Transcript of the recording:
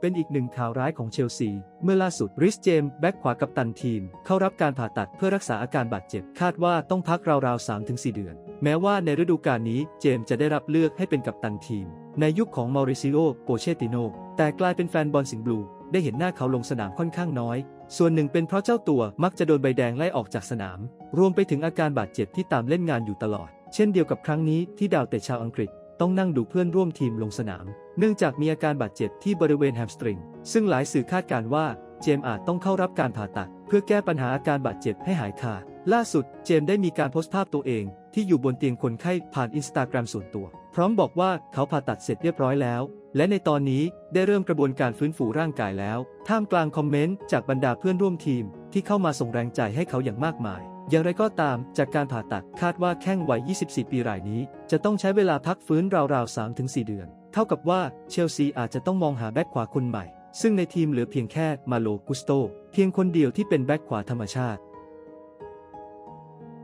เป็นอีกหนึ่งข่าวร้ายของเชลซี เมื่อล่าสุดริสเจมส์แบ็กขวากัปตันทีม เข้ารับการผ่าตัดเพื่อรักษาอาการบาดเจ็บ คาดว่าต้องพักราวๆ 3-4 เดือน แม้ว่าในฤดูกาลนี้เจมส์จะได้รับเลือกให้เป็นกัปตันทีม ในยุคของมาริซิโอโปเชติโน แต่กลายเป็นแฟนบอลสิงบลูได้เห็นหน้าเขาลงสนามค่อนข้างน้อย ส่วนหนึ่งเป็นเพราะเจ้าตัวมักจะโดนใบแดงไล่ออกจากสนาม รวมไปถึงอาการบาดเจ็บที่ตามเล่นงานอยู่ตลอด เช่นเดียวกับครั้งนี้ที่ดาวเตะชาวอังกฤษ ต้องนั่งดูเพื่อนร่วมทีมลงสนาม เนื่องจากมีอาการบาดเจ็บที่บริเวณแฮมสตริง ซึ่งหลายสื่อคาดการว่า เจมส์อาจต้องเข้ารับการผ่าตัด เพื่อแก้ปัญหาอาการบาดเจ็บให้หายขาดล่าสุดเจมส์ได้มีการโพสต์ภาพตัวเอง ที่อยู่บนเตียงคนไข้ผ่านอินสตาแกรมส่วนตัว พร้อมบอกว่าเขาผ่าตัดเสร็จเรียบร้อยแล้ว และในตอนนี้ได้เริ่มกระบวนการฟื้นฟูร่างกายแล้ว ท่ามกลางคอมเมนต์จากบรรดาเพื่อนร่วมทีม ที่เข้ามาส่งแรงใจให้เขาอย่างมากมาย อย่างไรก็ตาม จากการผ่าตัดคาดว่าแข้งวัย 24 ปีรายนี้ จะต้องใช้เวลาพักฟื้นราวๆ 3-4 เดือน เท่ากับว่าเชลซีอาจจะต้องมองหาแบ็คขวาคนใหม่ ซึ่งในทีมเหลือเพียงแค่มาโลกุสโต เพียงคนเดียวที่เป็นแบ็คขวาธรรมชาติ